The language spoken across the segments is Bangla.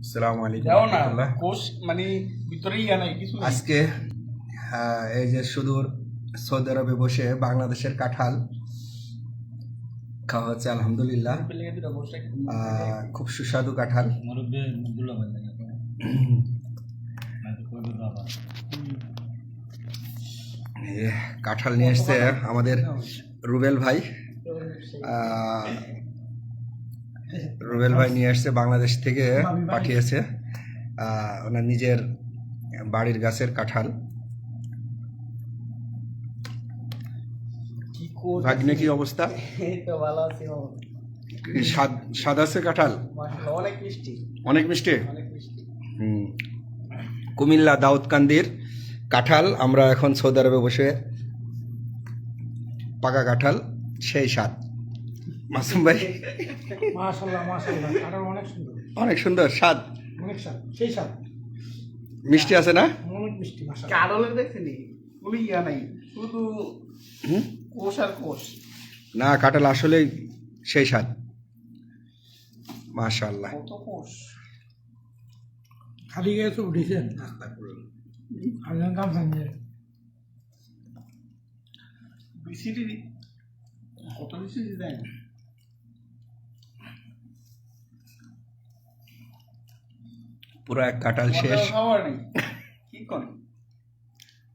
আসসালামু আলাইকুম কোষ মানে ভিতরেই নাই কিছু আজকে আহ, এই যে সুদূর সৌদি আরবে বসে বাংলাদেশের কাঁঠাল খাওয়া হচ্ছে আলহামদুলিল্লাহ। খুব সুস্বাদু কাঁঠাল। কাঁঠাল নিয়ে এসছে আমাদের রুবেল ভাই। আহ, রুবেল ভাই নিয়ে এসছে বাংলাদেশ থেকে পাঠিয়েছে। ওনার নিজের বাড়ির গাছের কাঁঠাল। ভাগ্নে কি অবস্থা? স্বাদ স্বাদ আছে কাঁঠাল? অনেক মিষ্টি। অনেক মিষ্টি? অনেক মিষ্টি। হুম। কুমিল্লা দাউদকান্দির কাঁঠাল আমরা এখন সৌদি আরবে বসে পাকা কাঁঠাল সেই স্বাদ। মাসুম ভাই। মাশাল্লাহ মাশাল্লাহ কাটার অনেক সুন্দর। অনেক সুন্দর স্বাদ। অনেক স্বাদ সেই স্বাদ। মিষ্টি আছে না? অনেক মিষ্টি মাশাল্লাহ কারণে দেখছিনি কোনো ইয়া নাই শুধু হুম? কোষ আর কোষ। না কাঁঠাল আসলে সেই স্বাদ। মাশাল্লাহ কত কোষ? খালি গেছে উঠেছেন আনলেন কাম সামনে বিসিডি কত বিসিডি দেন পুরো এক কাঁঠাল শেষ। খাবার নেই। কি করেন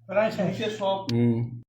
প্রায় শেষ। নিচে সব হুম।